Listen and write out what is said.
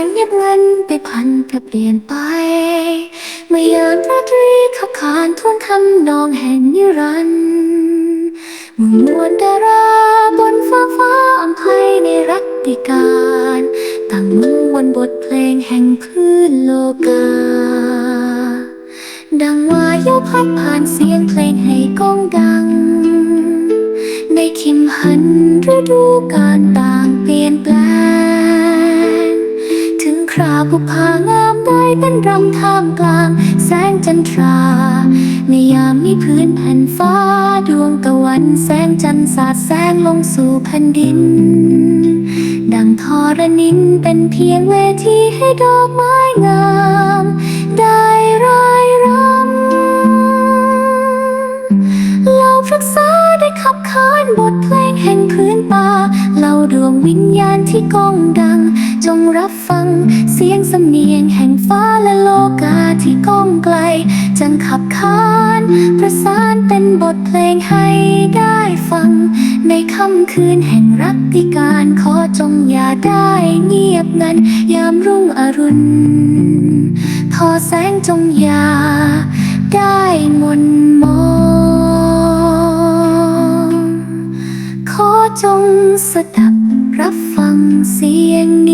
งเงียบงันไปพันกับเปลี่ยนไป เมื่อยามราตรีขับขานทวนคำนองแห่งนิรันดร์มุนมวลดาราบนฟ้าฟ้าอำไพในรัตติการต่างมุ่งวนบทเพลงแห่งพื้นโลกา ดังวายโยพัดผ่านเสียงเพลงให้ก้องดัง ในคิมหันฤดูการต่าง งคราผู้พางามได้เป็นรำท่ามกลาง แสงจันทรา ในยามมีพื้นแผ่นฟ้า ดวงตะวันแสงจันทร์สาดแสงลงสู่แผ่นดิน ดังทอระนินเป็นเพียงเวทีให้ดอกไม้ วงวิญญาณที่ก้องดัง จงรับฟัง เสียงสำเนียงแห่งฟ้าและโลกาที่ก้องไกลจังขับขานประสานเป็นบทเพลงให้ได้ฟัง ในค่ำคืนแห่งรักติการขอจงอย่าได้เงียบงัน ยามรุ่งอรุณทอแสงจงอย่าได้มนมองขอ จงสดับรับฟังเสียงนี้